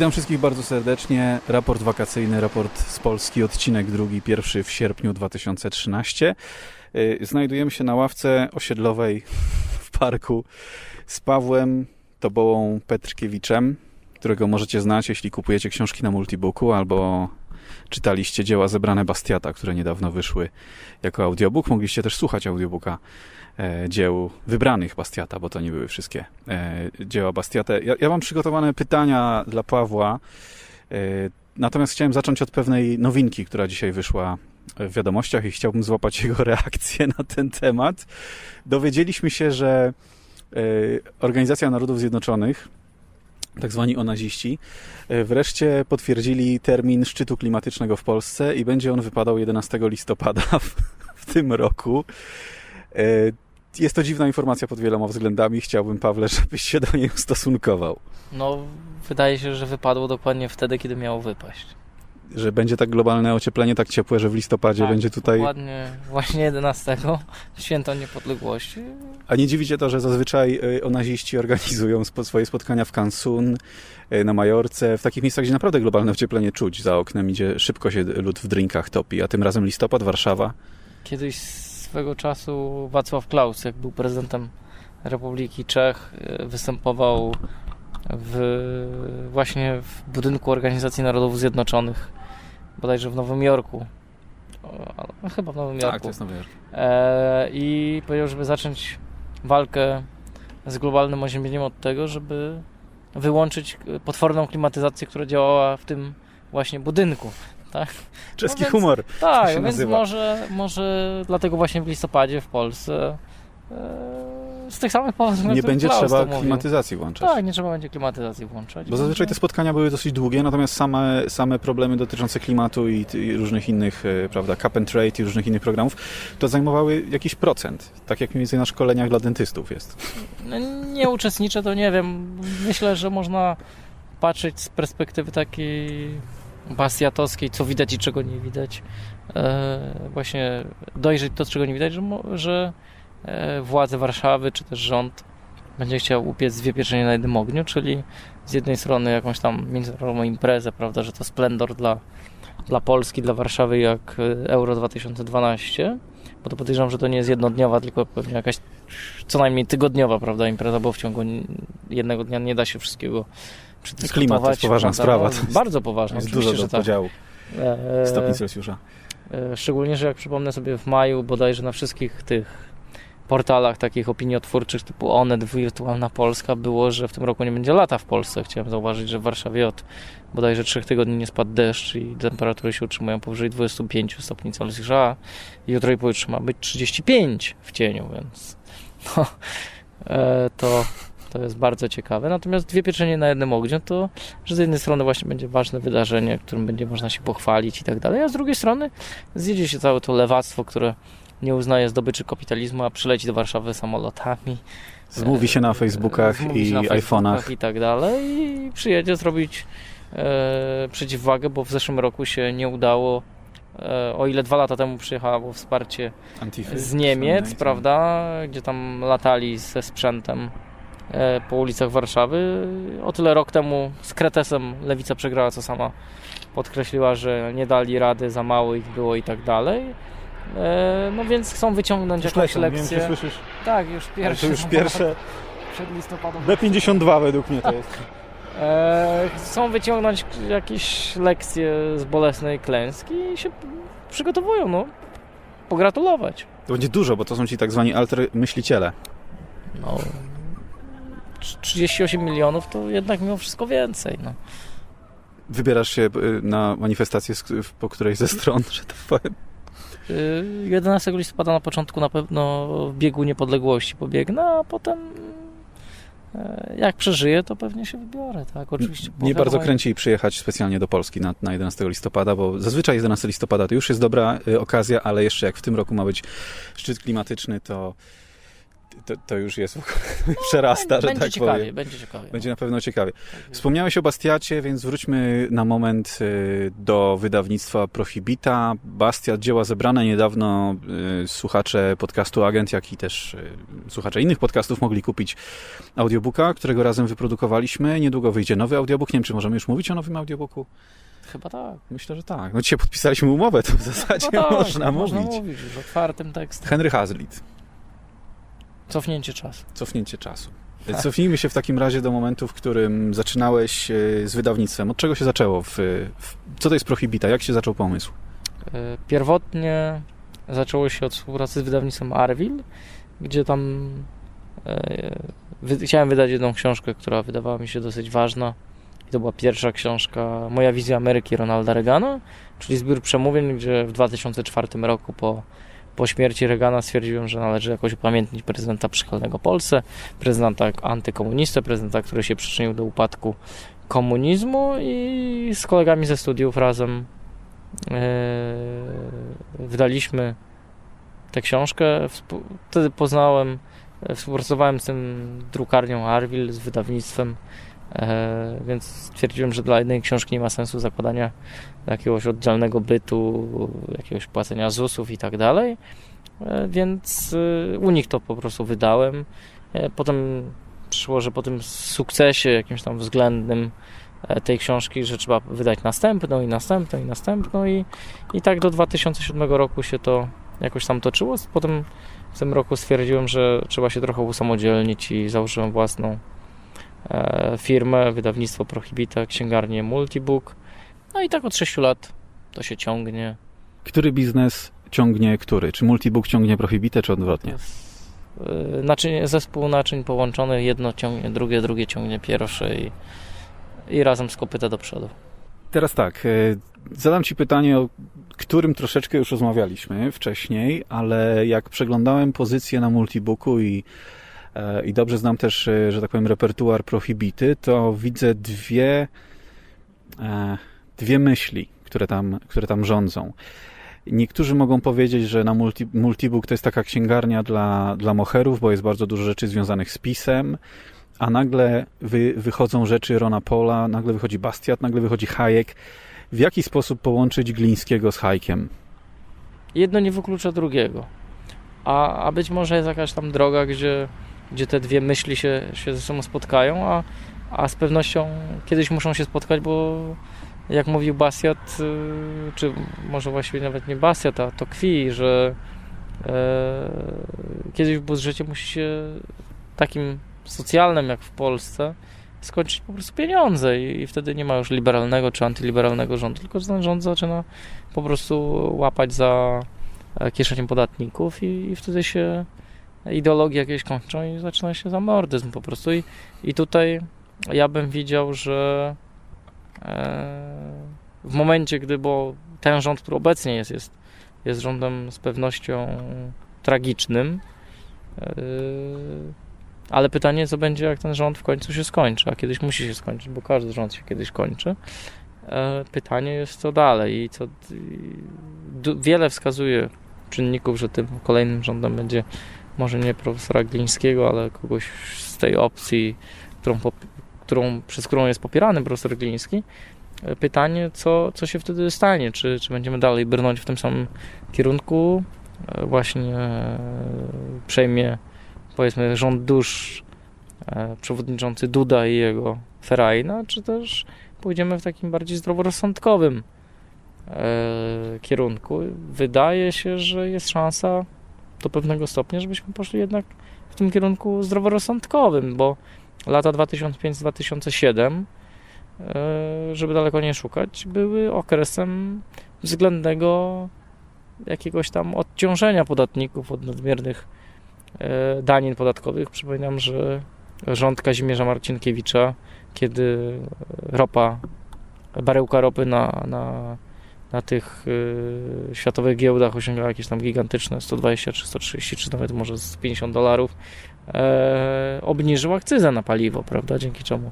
Witam wszystkich bardzo serdecznie. Raport wakacyjny, raport z Polski, odcinek drugi, pierwszy w sierpniu 2013. Y, Znajdujemy się na ławce osiedlowej w parku z Pawłem Tobołą Petrkiewiczem, którego możecie znać, jeśli kupujecie książki na Multibooku albo czytaliście dzieła zebrane Bastiata, które niedawno wyszły jako audiobook. Mogliście też słuchać audiobooka e, dzieł wybranych Bastiata, bo to nie były wszystkie e, dzieła Bastiata. Ja, ja mam przygotowane pytania dla Pawła, e, natomiast chciałem zacząć od pewnej nowinki, która dzisiaj wyszła w wiadomościach i chciałbym złapać jego reakcję na ten temat. Dowiedzieliśmy się, że e, Organizacja Narodów Zjednoczonych, tak zwani onaziści, e, wreszcie potwierdzili termin szczytu klimatycznego w Polsce i będzie on wypadał 11 listopada w, w tym roku. E, Jest to dziwna informacja pod wieloma względami. Chciałbym, Pawle, żebyś się do niej ustosunkował. No, wydaje się, że wypadło dokładnie wtedy, kiedy miało wypaść. Że będzie tak globalne ocieplenie, tak ciepłe, że w listopadzie Tak, będzie tutaj. Dokładnie właśnie 11, święto niepodległości. A nie dziwi cię to, że zazwyczaj y, onaziści organizują swoje spotkania w Cancun, y, na Majorce, w takich miejscach, gdzie naprawdę globalne ocieplenie czuć. Za oknem idzie, szybko się lód w drinkach topi, a tym razem listopad, Warszawa. Kiedyś swego czasu Wacław Klaus, jak był prezydentem Republiki Czech, e, występował w, właśnie w budynku Organizacji Narodów Zjednoczonych, bodajże w Nowym Jorku. O, Chyba w Nowym Jorku. Tak, to jest Nowy Jork. E, i powiedział, żeby zacząć walkę z globalnym oziębieniem od tego, żeby wyłączyć potworną klimatyzację, która działała w tym właśnie budynku. Czeski No więc- humor. Tak, więc nazywa. może, może dlatego właśnie w listopadzie w Polsce e, z tych samych powodów, Nie będzie trzeba mówił. klimatyzacji włączać. Tak, nie trzeba będzie klimatyzacji włączać. Bo zazwyczaj te spotkania były dosyć długie, natomiast same, same problemy dotyczące klimatu i, i różnych innych, e, prawda, cap and trade i różnych innych programów, to zajmowały jakiś procent. Tak jak mniej więcej na szkoleniach dla dentystów jest. No, nie uczestniczę, to nie wiem. Myślę, że można patrzeć z perspektywy takiej bastiatowskiej, co widać i czego nie widać. E, właśnie dojrzeć to, czego nie widać, że, że władze Warszawy, czy też rząd będzie chciał upiec dwie pieczenie na jednym ogniu, czyli z jednej strony jakąś tam międzynarodową imprezę, prawda, że to splendor dla, dla Polski, dla Warszawy jak e, Euro 2012, bo to podejrzewam, że to nie jest jednodniowa, tylko pewnie jakaś co najmniej tygodniowa, prawda, impreza, bo w ciągu jednego dnia nie da się wszystkiego przedyskutować. Klimat to jest poważna prawda? sprawa, No, to jest- bardzo poważna, Jest oczywiście, dużo do że tak. podziału E, stopni Celsjusza. e, Szczególnie, że jak przypomnę sobie w maju bodajże na wszystkich tych portalach takich opiniotwórczych typu Onet, Wirtualna Polska było, że w tym roku nie będzie lata w Polsce. Chciałem zauważyć, że w Warszawie od bodajże trzech tygodni nie spadł deszcz i temperatury się utrzymują powyżej 25 stopni Celsjusza. Jutro i pojutrze ma być 35 w cieniu, więc no, e, to, to jest bardzo ciekawe. Natomiast dwie pieczenie na jednym ogniu to, że z jednej strony właśnie będzie ważne wydarzenie, którym będzie można się pochwalić i tak dalej, a z drugiej strony zjedzie się całe to lewactwo, które nie uznaje zdobyczy kapitalizmu, a przyleci do Warszawy samolotami. Zmówi się na Facebookach Zmówi i na Facebookach iPhone'ach. i tak dalej i przyjedzie zrobić e, przeciwwagę, bo w zeszłym roku się nie udało e, o ile dwa lata temu przyjechało wsparcie Antify. z Niemiec, prawda, gdzie tam latali ze sprzętem e, po ulicach Warszawy. O tyle rok temu z Kretesem Lewica przegrała, co sama podkreśliła, że nie dali rady, za mało ich było i tak dalej. E, No więc chcą wyciągnąć Już jakąś lecą, nie wiem, lekcję. czy słyszysz. Tak, już pierwsze. to już pierwsze. Przed listopadem. B52 według mnie to jest. E, chcą wyciągnąć jakieś lekcje z bolesnej klęski i się przygotowują, no. Pogratulować. To będzie dużo, bo to są ci tak zwani alter myśliciele. No, trz- 38 milionów to jednak mimo wszystko więcej. No. Wybierasz się y, na manifestację po którejś ze stron, że tak powiem. Y, 11 listopada na początku na pewno w biegu niepodległości pobiegnę, a potem e, jak przeżyję, to pewnie się wybiorę, tak? Oczywiście. Nie bardzo kręci przyjechać specjalnie do Polski na, na 11 listopada, bo zazwyczaj 11 listopada to już jest dobra y, okazja, ale jeszcze jak w tym roku ma być szczyt klimatyczny, to To, to już jest, przerasta, że będzie tak ciekawie, powiem. Będzie ciekawie. Będzie na pewno ciekawie. Tak, Wspomniałeś o Bastiacie, więc wróćmy na moment y, do wydawnictwa Prohibita. Bastiat, dzieła zebrane niedawno. y, Słuchacze podcastu Agent, jak i też y, słuchacze innych podcastów mogli kupić audiobooka, którego razem wyprodukowaliśmy. Niedługo wyjdzie nowy audiobook. Nie wiem, czy możemy już mówić o nowym audiobooku? Chyba tak. Myślę, że tak. No dzisiaj podpisaliśmy umowę, to w zasadzie Chyba tak, można można mówić. mówić już otwartym tekstem. Henry Hazlitt. Cofnięcie czasu. Cofnięcie czasu. Cofnijmy się w takim razie do momentu, w którym zaczynałeś e, z wydawnictwem. Od czego się zaczęło? W, w, co to jest Prohibita? Jak się zaczął pomysł? E, Pierwotnie zaczęło się od współpracy z wydawnictwem Arvil, gdzie tam e, chciałem wydać jedną książkę, która wydawała mi się dosyć ważna. I to była pierwsza książka Moja wizja Ameryki Ronalda Reagana, czyli zbiór przemówień, gdzie w 2004 roku po, po śmierci Reagana stwierdziłem, że należy jakoś upamiętnić prezydenta przychylnego Polsce, prezydenta antykomunistę, prezydenta, który się przyczynił do upadku komunizmu i z kolegami ze studiów razem Eee, wydaliśmy tę książkę. Wtedy poznałem, e, współpracowałem z tym drukarnią Arvil, z wydawnictwem, więc stwierdziłem, że dla jednej książki nie ma sensu zakładania jakiegoś oddzielnego bytu, jakiegoś płacenia ZUS-ów i tak dalej. E, Więc e, u nich to po prostu wydałem. E, Potem przyszło, że po tym sukcesie jakimś tam względnym e, tej książki, że trzeba wydać następną i następną i następną i, i tak do 2007 roku się to jakoś tam toczyło. Potem w tym roku stwierdziłem, że trzeba się trochę usamodzielnić i założyłem własną e, firmę, wydawnictwo Prohibita, księgarnię Multibook. No i tak od 6 lat to się ciągnie. Który biznes ciągnie który? Czy Multibook ciągnie Prohibitę, czy odwrotnie? E, Naczynie, zespół naczyń połączony, jedno ciągnie drugie, drugie ciągnie pierwsze i, i razem z kopyta do przodu. Teraz tak, e, zadam Ci pytanie, o którym troszeczkę już rozmawialiśmy wcześniej, ale jak przeglądałem pozycję na Multibooku i, e, i dobrze znam też, e, że tak powiem, repertuar Prohibity, to widzę dwie, e, dwie myśli, które tam, które tam rządzą. Niektórzy mogą powiedzieć, że na multi, Multibook to jest taka księgarnia dla, dla moherów, bo jest bardzo dużo rzeczy związanych z pisem, a nagle wy, wychodzą rzeczy Rona Pola, nagle wychodzi Bastiat, nagle wychodzi Hayek. W jaki sposób połączyć Glińskiego z Haykiem? jedno nie wyklucza drugiego. A, a być może jest jakaś tam droga, gdzie, gdzie te dwie myśli się, się ze sobą spotkają, a, a z pewnością kiedyś muszą się spotkać, bo jak mówił Bastiat, y, czy może właściwie nawet nie Bastiat, a to Kwi, że e, kiedyś w budżecie musi się takim socjalnym jak w Polsce skończyć po prostu pieniądze i, i wtedy nie ma już liberalnego czy antyliberalnego rządu, tylko ten rząd zaczyna po prostu łapać za e, kieszenią podatników i, i wtedy się ideologie jakieś kończą i zaczyna się zamordyzm po prostu i, i tutaj ja bym widział, że e, w momencie, gdy, bo ten rząd, który obecnie jest, jest, jest rządem z pewnością tragicznym, e, ale pytanie, co będzie, jak ten rząd w końcu się skończy, a kiedyś musi się skończyć, bo każdy rząd się kiedyś kończy. E, Pytanie jest, co dalej i co... Wiele wskazuje czynników, że tym kolejnym rządem będzie może nie profesora Glińskiego, ale kogoś z tej opcji, którą, którą, przez którą jest popierany profesor Gliński. E, Pytanie, co, co się wtedy stanie? Czy, czy będziemy dalej brnąć w tym samym kierunku? E, Właśnie e, przejmie powiedzmy rząd dusz przewodniczący Duda i jego Ferajna, czy też pójdziemy w takim bardziej zdroworozsądkowym kierunku. Wydaje się, że jest szansa do pewnego stopnia, żebyśmy poszli jednak w tym kierunku zdroworozsądkowym, bo lata 2005-2007, e, żeby daleko nie szukać, były okresem względnego jakiegoś tam odciążenia podatników od nadmiernych e, danin podatkowych. Przypominam, że rząd Kazimierza Marcinkiewicza, kiedy ropa, baryłka ropy na, na, na tych y, światowych giełdach osiągała jakieś tam gigantyczne 120 czy 130 czy nawet może z 50 dolarów, e, obniżył akcyzę na paliwo, prawda, dzięki czemu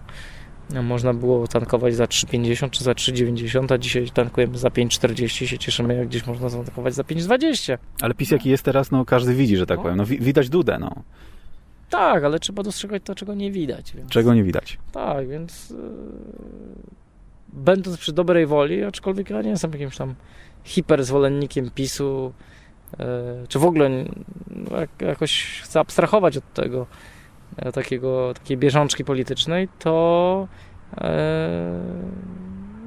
można było tankować za 3,50 czy za 3,90, a dzisiaj tankujemy za 5,40 i się cieszymy, jak gdzieś można zatankować za 5,20. Ale PiS jaki jest teraz, no każdy widzi, że tak No. powiem. No, wi- widać Dudę, no. Tak, ale trzeba dostrzegać to, czego nie widać. Więc... Czego nie widać? Tak, więc yy, będąc przy dobrej woli, aczkolwiek ja nie jestem jakimś tam hiperzwolennikiem PiSu, yy, czy w ogóle jak, jakoś chcę abstrahować od tego e, takiego, takiej bieżączki politycznej, to e,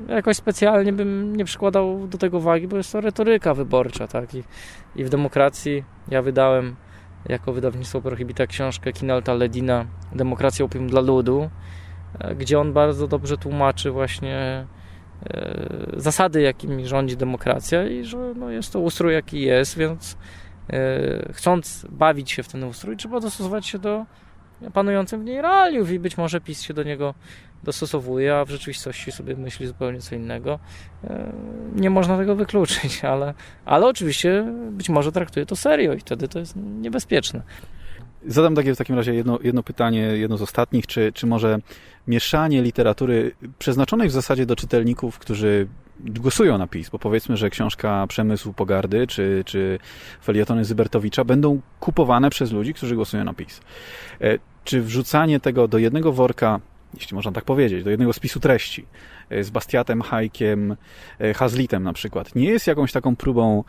jakoś specjalnie bym nie przykładał do tego wagi, bo jest to retoryka wyborcza, tak? I, i w demokracji ja wydałem jako wydawnictwo Prohibita książkę Kinalta Ledina Demokracja opium dla ludu, e, gdzie on bardzo dobrze tłumaczy właśnie e, zasady, jakimi rządzi demokracja i że no, jest to ustrój, jaki jest, więc e, chcąc bawić się w ten ustrój, trzeba dostosować się do panujących w niej realiów i być może PiS się do niego dostosowuje, a w rzeczywistości sobie myśli zupełnie co innego. E, Nie można tego wykluczyć, ale, ale oczywiście być może traktuje to serio i wtedy to jest niebezpieczne. Zadam takie w takim razie jedno, jedno pytanie, jedno z ostatnich. Czy, czy może mieszanie literatury przeznaczonej w zasadzie do czytelników, którzy głosują na PiS, bo powiedzmy, że książka Przemysł Pogardy czy, czy felietony Zybertowicza będą kupowane przez ludzi, którzy głosują na PiS. E, Czy wrzucanie tego do jednego worka, jeśli można tak powiedzieć, do jednego spisu treści, e, z Bastiatem, Hajkiem, e, Hazlitem na przykład, nie jest jakąś taką próbą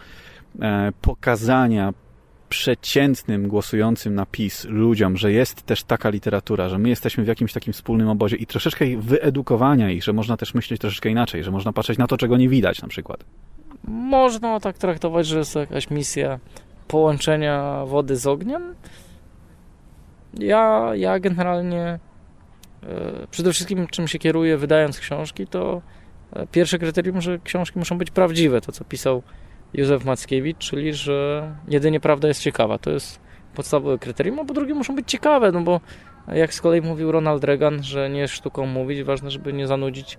pokazania przeciętnym głosującym na PiS ludziom, że jest też taka literatura, że my jesteśmy w jakimś takim wspólnym obozie i troszeczkę wyedukowania ich, że można też myśleć troszeczkę inaczej, że można patrzeć na to, czego nie widać na przykład. Można tak traktować, że jest to jakaś misja połączenia wody z ogniem. Ja, ja generalnie e, przede wszystkim czym się kieruję wydając książki, to e, pierwsze kryterium, że książki muszą być prawdziwe, to co pisał Józef Mackiewicz, czyli że jedynie prawda jest ciekawa. To jest podstawowe kryterium, a po drugie muszą być ciekawe, no bo jak z kolei mówił Ronald Reagan, że nie jest sztuką mówić, ważne, żeby nie zanudzić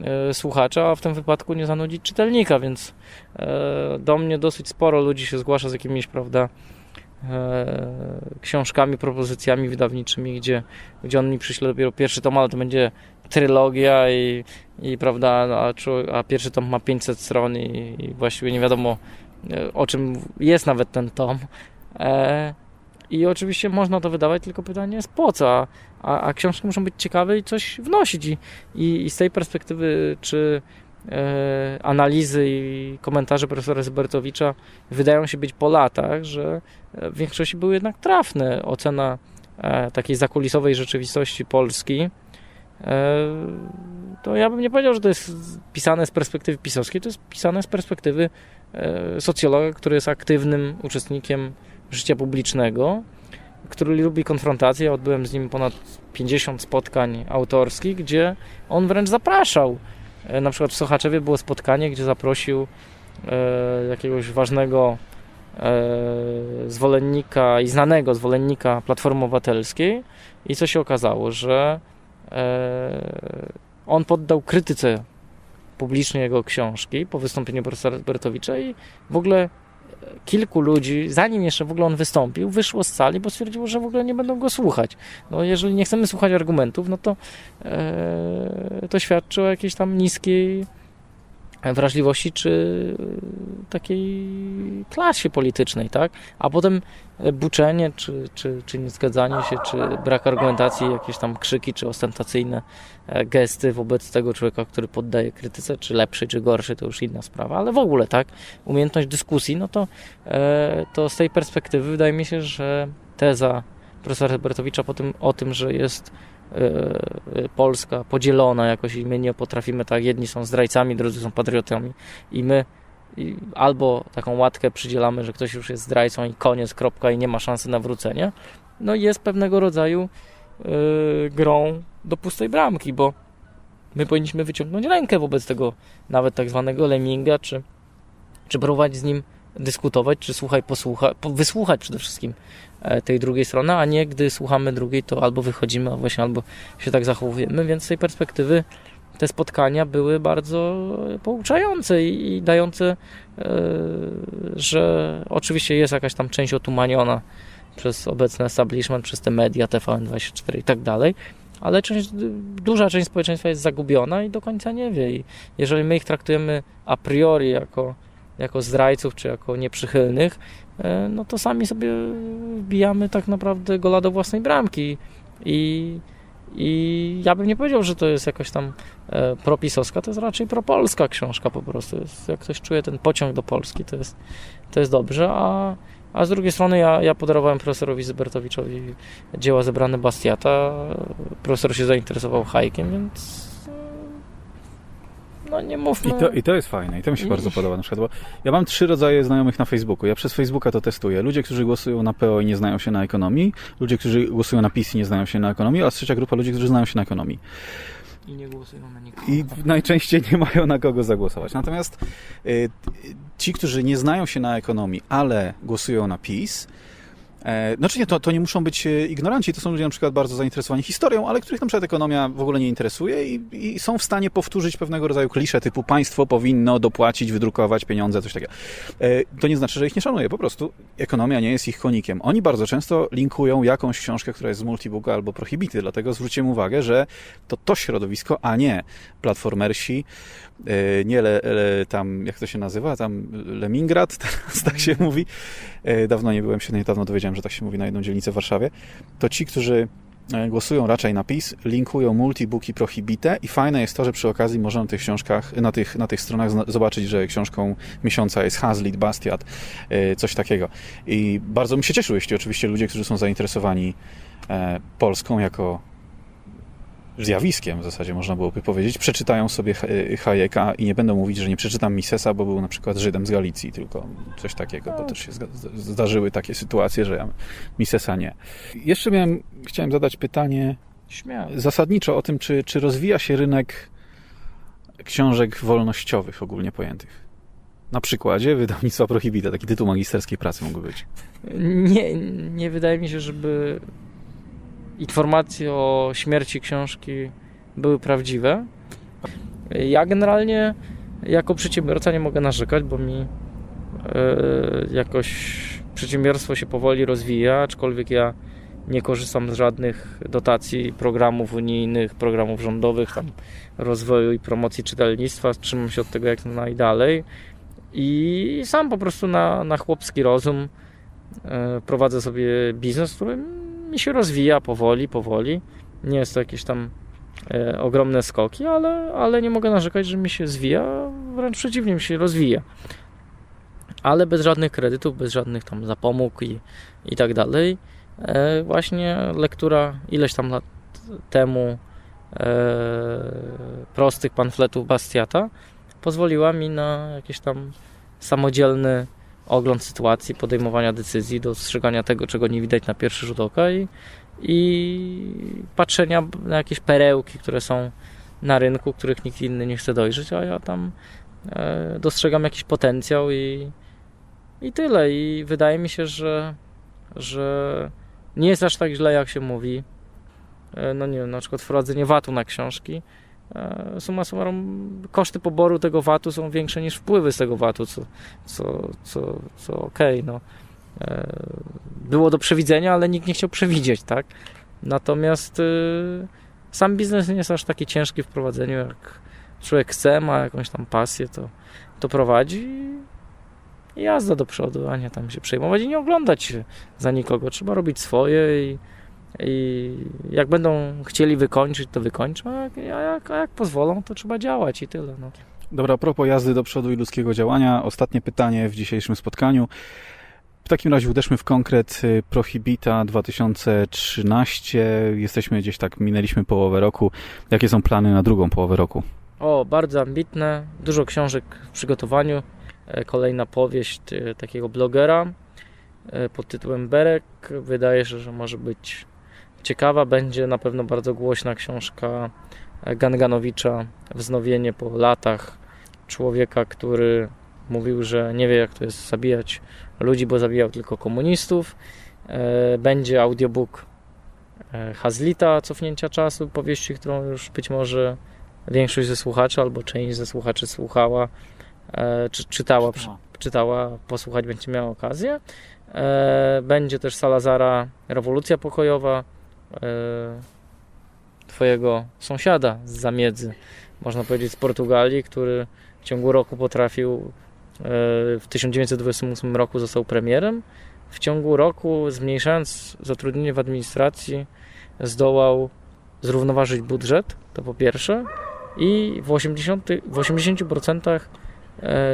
e, słuchacza, a w tym wypadku nie zanudzić czytelnika, więc e, do mnie dosyć sporo ludzi się zgłasza z jakimiś, prawda, e, książkami, propozycjami wydawniczymi, gdzie, gdzie on mi przyśle dopiero pierwszy tom, ale to będzie trylogia i, i prawda, a, czu- a pierwszy tom ma 500 stron i, i właściwie nie wiadomo e, o czym jest nawet ten tom. E, I oczywiście można to wydawać, tylko pytanie jest po co? A, a, a książki muszą być ciekawe i coś wnosić. I, i, i z tej perspektywy, czy e, analizy i komentarze profesora Zybertowicza wydają się być po latach, że e, w większości były jednak trafne. Ocena e, takiej zakulisowej rzeczywistości Polski. E, to ja bym nie powiedział, że to jest pisane z perspektywy pisowskiej, to jest pisane z perspektywy e, socjologa, który jest aktywnym uczestnikiem życia publicznego, który lubi konfrontację. Ja odbyłem z nim ponad 50 spotkań autorskich, gdzie on wręcz zapraszał. E, Na przykład w Sochaczewie było spotkanie, gdzie zaprosił jakiegoś ważnego zwolennika i znanego zwolennika Platformy Obywatelskiej i co się okazało, że on poddał krytyce publicznie jego książki po wystąpieniu profesora Bertowicza i w ogóle kilku ludzi, zanim jeszcze w ogóle on wystąpił, wyszło z sali, bo stwierdziło, że w ogóle nie będą go słuchać. No jeżeli nie chcemy słuchać argumentów, no to e, to świadczy o jakiejś tam niskiej wrażliwości czy takiej klasie politycznej, tak? A potem buczenie, czy, czy, czy niezgadzanie się, czy brak argumentacji, jakieś tam krzyki, czy ostentacyjne e, gesty wobec tego człowieka, który poddaje krytyce, czy lepszy, czy gorszy, to już inna sprawa, ale w ogóle, tak? Umiejętność dyskusji, no to, e, to z tej perspektywy wydaje mi się, że teza profesora Herbertowicza po tym, o tym, że jest e, Polska podzielona jakoś i my nie potrafimy tak, jedni są zdrajcami, drudzy są patriotami. I my albo taką łatkę przydzielamy, że ktoś już jest zdrajcą i koniec, kropka i nie ma szansy na wrócenie, no jest pewnego rodzaju e, grą do pustej bramki, bo my powinniśmy wyciągnąć rękę wobec tego nawet tak zwanego leminga, czy, czy próbować z nim dyskutować, czy słuchaj, posłuchaj, po- wysłuchać przede wszystkim e, tej drugiej strony, a nie gdy słuchamy drugiej, to albo wychodzimy, a właśnie albo się tak zachowujemy, więc z tej perspektywy te spotkania były bardzo pouczające i, i dające, e, że oczywiście jest jakaś tam część otumaniona przez obecny establishment, przez te media, TVN24 i tak dalej, ale część, duża część społeczeństwa jest zagubiona i do końca nie wie. I jeżeli my ich traktujemy a priori jako, jako zdrajców czy jako nieprzychylnych, e, no to sami sobie wbijamy tak naprawdę gola do własnej bramki i, i ja bym nie powiedział, że to jest jakaś tam e, propisowska, to jest raczej propolska książka po prostu. Jest, jak ktoś czuje ten pociąg do Polski, to jest, to jest dobrze, a, a z drugiej strony ja, ja podarowałem profesorowi Zybertowiczowi dzieła zebrane Bastiata. Profesor się zainteresował hajkiem, więc no nie mówmy. I to, I to jest fajne, i to mi się I- bardzo podoba na przykład, bo ja mam trzy rodzaje znajomych na Facebooku. Ja przez Facebooka to testuję. Ludzie, którzy głosują na PO i nie znają się na ekonomii, ludzie, którzy głosują na PiS i nie znają się na ekonomii, oraz trzecia grupa ludzi, którzy znają się na ekonomii. I nie głosują na nikogo. I najczęściej nie mają na kogo zagłosować. Natomiast y, ci, którzy nie znają się na ekonomii, ale głosują na PiS, e, znaczy nie, to, to nie muszą być e, ignoranci, to są ludzie na przykład bardzo zainteresowani historią, ale których na przykład ekonomia w ogóle nie interesuje i, i są w stanie powtórzyć pewnego rodzaju klisze typu państwo powinno dopłacić, wydrukować pieniądze, coś takiego. E, To nie znaczy, że ich nie szanuje, po prostu ekonomia nie jest ich konikiem. Oni bardzo często linkują jakąś książkę, która jest z multibooka albo prohibity, dlatego zwróćcie uwagę, że to to środowisko, a nie platformersi, nie le, le, tam, jak to się nazywa, tam Leningrad, teraz tak się mówi. E, Dawno nie byłem, się niedawno dowiedziałem, że tak się mówi na jedną dzielnicę w Warszawie. To ci, którzy e, głosują raczej na PiS, linkują multibooki prohibite i fajne jest to, że przy okazji można na tych książkach, na tych, na tych stronach zobaczyć, że książką miesiąca jest Hazlitt, Bastiat, e, coś takiego. I bardzo bym się cieszył, jeśli oczywiście ludzie, którzy są zainteresowani e, Polską jako zjawiskiem w zasadzie można byłoby powiedzieć, przeczytają sobie Ha- Hayeka i nie będą mówić, że nie przeczytam Misesa, bo był na przykład Żydem z Galicji, tylko coś takiego, bo też się zdarzyły takie sytuacje, że ja Misesa nie. Jeszcze miałem, chciałem zadać pytanie Śmiało. zasadniczo o tym, czy, czy rozwija się rynek książek wolnościowych ogólnie pojętych. Na przykładzie wydawnictwa Prohibita, taki tytuł magisterskiej pracy mógłby być. Nie, nie wydaje mi się, żeby informacje o śmierci książki były prawdziwe. Ja generalnie jako przedsiębiorca nie mogę narzekać, bo mi e, jakoś przedsiębiorstwo się powoli rozwija, aczkolwiek ja nie korzystam z żadnych dotacji, programów unijnych, programów rządowych, tam rozwoju i promocji czytelnictwa, trzymam się od tego jak najdalej i sam po prostu na, na chłopski rozum e, prowadzę sobie biznes, który mi się rozwija powoli, powoli. Nie jest to jakieś tam e, ogromne skoki, ale, ale nie mogę narzekać, że mi się zwija, wręcz przeciwnie, mi się rozwija. Ale bez żadnych kredytów, bez żadnych tam zapomóg i, i tak dalej. E, właśnie lektura ileś tam lat temu e, prostych pamfletów Bastiata pozwoliła mi na jakieś tam samodzielny ogląd sytuacji, podejmowania decyzji, dostrzegania tego, czego nie widać na pierwszy rzut oka i, i patrzenia na jakieś perełki, które są na rynku, których nikt inny nie chce dojrzeć, a ja tam e, dostrzegam jakiś potencjał i, i tyle. I wydaje mi się, że, że nie jest aż tak źle, jak się mówi. E, no nie wiem, na przykład wprowadzenie VAT-u na książki. E, Summa summarum, koszty poboru tego VAT-u są większe niż wpływy z tego VAT-u, co, co, co, co okej, no. E, Było do przewidzenia, ale nikt nie chciał przewidzieć, tak? Natomiast y, sam biznes nie jest aż taki ciężki w prowadzeniu, jak człowiek chce, ma jakąś tam pasję, to, to prowadzi i jazda do przodu, a nie tam się przejmować i nie oglądać za nikogo. Trzeba robić swoje i, i jak będą chcieli wykończyć, to wykończą, a jak, a jak, pozwolą, to trzeba działać i tyle. No. Dobra, a propos jazdy do przodu i ludzkiego działania, ostatnie pytanie w dzisiejszym spotkaniu. W takim razie uderzmy w konkret y, Prohibita 2013. Jesteśmy gdzieś tak, minęliśmy połowę roku. Jakie są plany na drugą połowę roku? O, bardzo ambitne, dużo książek w przygotowaniu. E, Kolejna powieść e, takiego blogera e, pod tytułem Berek. Wydaje się, że może być ciekawa. Będzie na pewno bardzo głośna książka Ganganowicza Wznowienie po latach człowieka, który mówił, że nie wie jak to jest zabijać ludzi, bo zabijał tylko komunistów. E, Będzie audiobook e, Hazlita Cofnięcia czasu, powieści, którą już być może większość ze słuchaczy albo część ze słuchaczy słuchała, e, czy czytała, przy- czytała, posłuchać będzie miała okazję. Będzie też Salazara Rewolucja Pokojowa, twojego sąsiada z zamiedzy, można powiedzieć z Portugalii, który w ciągu roku potrafił w 1928 roku został premierem. W ciągu roku, zmniejszając zatrudnienie w administracji, zdołał zrównoważyć budżet, to po pierwsze, i w 80%, w 80% e,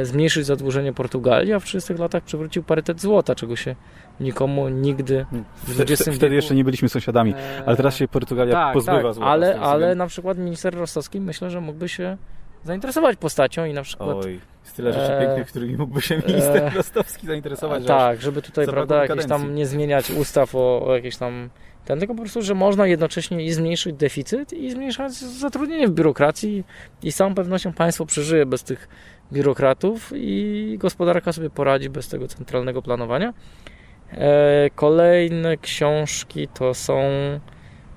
zmniejszyć zadłużenie Portugalii, a w 30 latach przywrócił parytet złota, czego się nikomu nigdy w Wtedy, XX wtedy wieku... jeszcze nie byliśmy sąsiadami, e, ale teraz się Portugalia tak, pozbywa tak, złota. ale, ale na przykład minister Rostowski myślę, że mógłby się zainteresować postacią i na przykład Oj, jest tyle rzeczy e, pięknych, którymi mógłby się minister e, Rostowski zainteresować. tak, żeby tutaj prawda, jakieś tam nie zmieniać ustaw o, o jakieś tam ten, tylko po prostu, że można jednocześnie i zmniejszyć deficyt i zmniejszać zatrudnienie w biurokracji i z całą pewnością państwo przeżyje bez tych biurokratów i gospodarka sobie poradzi bez tego centralnego planowania. E, kolejne książki to są,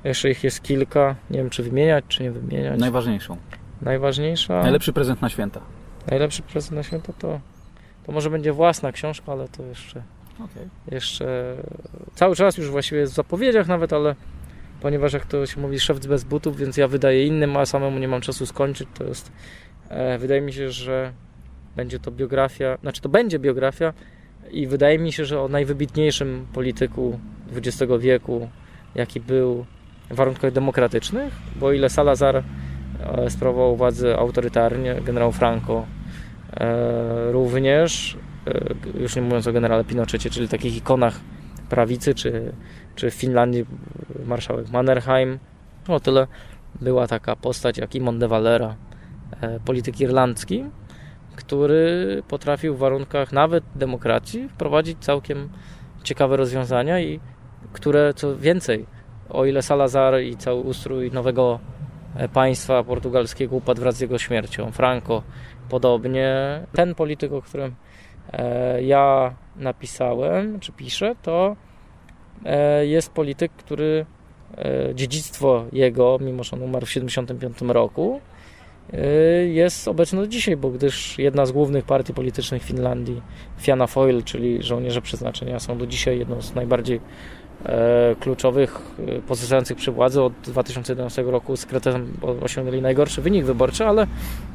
jeszcze ich jest kilka, nie wiem czy wymieniać, czy nie wymieniać. Najważniejszą. Najważniejsza, Najlepszy prezent na święta. najlepszy prezent na święto to, to może będzie własna książka, ale to jeszcze Okay. jeszcze cały czas już właściwie jest w zapowiedziach nawet, ale ponieważ jak to się mówi szef bez butów, więc ja wydaję innym, a samemu nie mam czasu skończyć, to jest e, wydaje mi się, że będzie to biografia, znaczy to będzie biografia i wydaje mi się, że o najwybitniejszym polityku XX wieku, jaki był w warunkach demokratycznych, bo ile Salazar e, sprawował władzę autorytarnie, generał Franco e, również e, już nie mówiąc o generale Pinochecie, czyli takich ikonach prawicy, czy, czy w Finlandii marszałek Mannerheim. O tyle była taka postać jak Imon de Valera, polityk irlandzki, który potrafił w warunkach nawet demokracji wprowadzić całkiem ciekawe rozwiązania i które co więcej, o ile Salazar i cały ustrój nowego e, państwa portugalskiego upadł wraz z jego śmiercią, Franco podobnie, ten polityk, o którym e, ja napisałem, czy piszę, to e, jest polityk, który dziedzictwo jego, mimo że on umarł w 1975 roku, jest obecne do dzisiaj, bo gdyż jedna z głównych partii politycznych Finlandii, Fianna Foil, czyli żołnierze przeznaczenia, są do dzisiaj jedną z najbardziej e, kluczowych e, pozostających przy władzy od 2011 roku z Kretesem osiągnęli najgorszy wynik wyborczy, ale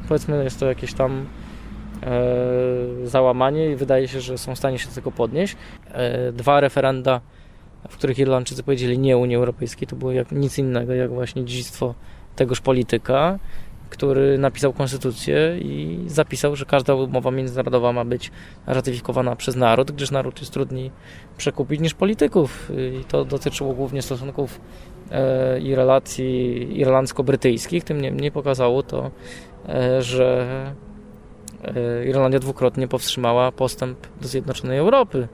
powiedzmy jest to jakieś tam e, załamanie i wydaje się, że są w stanie się do tego podnieść. Dwa referenda, w których Irlandczycy powiedzieli nie Unii Europejskiej, to było jak, nic innego jak właśnie dziedzictwo tegoż polityka, który napisał konstytucję i zapisał, że każda umowa międzynarodowa ma być ratyfikowana przez naród, gdyż naród jest trudniej przekupić niż polityków. I to dotyczyło głównie stosunków e, i relacji irlandzko-brytyjskich. Tym niemniej pokazało to, e, że e, Irlandia dwukrotnie powstrzymała postęp do zjednoczonej Europy.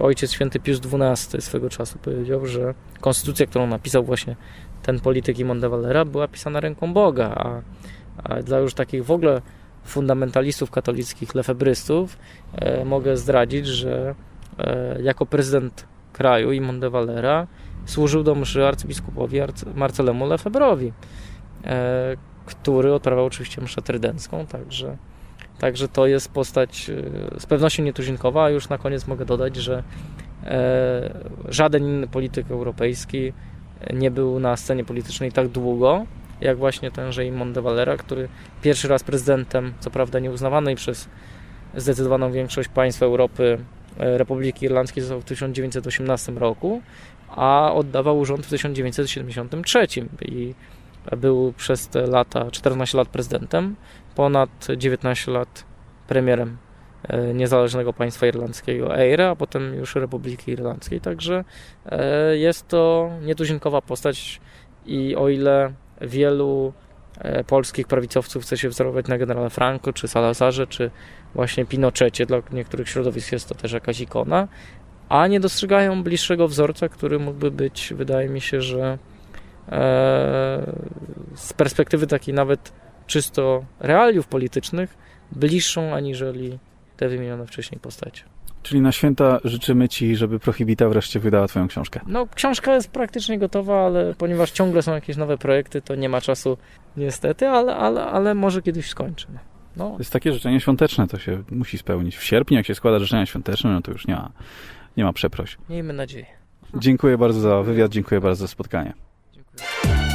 Ojciec święty Pius XII swego czasu powiedział, że konstytucja, którą napisał właśnie ten polityk Imon de Valera, była pisana ręką Boga, a, a dla już takich w ogóle fundamentalistów katolickich, lefebrystów, e, mogę zdradzić, że e, jako prezydent kraju Imon de Valera służył do mszy arcybiskupowi arcy, Marcelemu Lefebrowi, e, który odprawiał oczywiście mszę trydencką, także Także to jest postać e, z pewnością nietuzinkowa, a już na koniec mogę dodać, że e, żaden inny polityk europejski nie był na scenie politycznej tak długo, jak właśnie tenże Imon de Valera, który pierwszy raz prezydentem, co prawda nieuznawanej przez zdecydowaną większość państw Europy e, Republiki Irlandzkiej został w 1918 roku, a oddawał urząd w 1973 i był przez te lata 14 lat prezydentem, ponad 19 lat premierem niezależnego państwa irlandzkiego EIRE, a potem już Republiki Irlandzkiej. Także e, jest to nietuzinkowa postać i o ile wielu e, polskich prawicowców chce się wzorować na generale Franco, czy Salazarze, czy właśnie Pinochecie, dla niektórych środowisk jest to też jakaś ikona, a nie dostrzegają bliższego wzorca, który mógłby być, wydaje mi się, że e, z perspektywy takiej nawet czysto realiów politycznych bliższą aniżeli te wymienione wcześniej postacie. Czyli na święta życzymy Ci, żeby Prohibita wreszcie wydała Twoją książkę. No, książka jest praktycznie gotowa, ale ponieważ ciągle są jakieś nowe projekty, to nie ma czasu niestety, ale, ale, ale może kiedyś skończę. No. No, To jest takie życzenie świąteczne, to się musi spełnić. W sierpniu, jak się składa życzenia świąteczne, no to już nie ma, nie ma przeproś. miejmy nadzieję. Dziękuję bardzo za wywiad, dziękuję bardzo za spotkanie. Dziękuję.